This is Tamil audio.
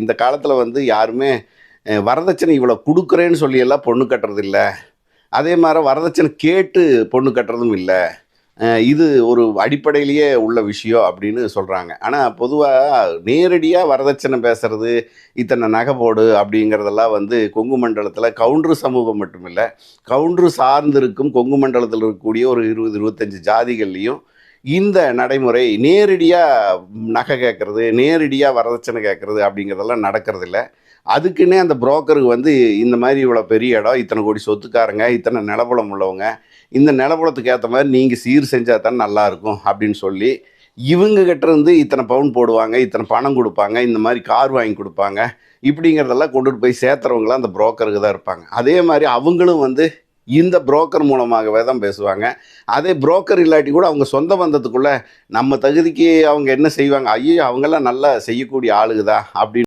இந்த காலத்தில் வந்து யாருமே வரதட்சணை இவ்வளோ கொடுக்குறேன்னு சொல்லி எல்லாம் பொண்ணு கட்டுறது இல்ல. அதே மாதிரி வரதட்சணை கேட்டு பொண்ணு கட்டுறதும் இல்லை. இது ஒரு அடிப்படையிலேயே உள்ள விஷயம் அப்படின்னு சொல்கிறாங்க ஆனால் பொதுவாக நேரடியாக வரதட்சணை பேசுறது இத்தனை நகை போடு அப்படிங்கிறதெல்லாம் வந்து கொங்கு மண்டலத்தில் கவுண்டர் சமூகம் மட்டும் இல்லை கவுண்டர் சார்ந்திருக்கும் கொங்கு மண்டலத்தில் இருக்கக்கூடிய ஒரு இருபது இருபத்தஞ்சி ஜாதிகள்லேயும் இந்த நடைமுறை நேரடியாக நகை கேட்குறது நேரடியாக வரதட்சணை கேட்குறது அப்படிங்கிறதெல்லாம் நடக்கிறதில்ல. அதுக்குன்னே அந்த புரோக்கருக்கு வந்து இந்த மாதிரி இவ்வளோ பெரிய இடம் இத்தனை கோடி சொத்துக்காரங்க இத்தனை நிலபலம் உள்ளவங்க இந்த நிலபலத்துக்கு ஏற்ற மாதிரி நீங்கள் சீர் செஞ்சால் தான் நல்லாயிருக்கும் அப்படின்னு சொல்லி இவங்க இருந்து இத்தனை பவுன் போடுவாங்க இத்தனை பணம் கொடுப்பாங்க இந்த மாதிரி கார் வாங்கி கொடுப்பாங்க இப்படிங்கிறதெல்லாம் கொண்டுட்டு போய் சேர்த்துறவங்களாம் அந்த புரோக்கருக்கு தான் இருப்பாங்க. அதே மாதிரி அவங்களும் வந்து இந்த புரோக்கர் மூலமாகவே தான் பேசுவாங்க. அதே புரோக்கர் இல்லாட்டி கூட அவங்க சொந்த பந்தத்துக்குள்ளே நம்ம தகுதிக்கு அவங்க என்ன செய்வாங்க? ஐயோ அவங்கெல்லாம் நல்லா செய்யக்கூடிய ஆளுகுதா அப்படின்னு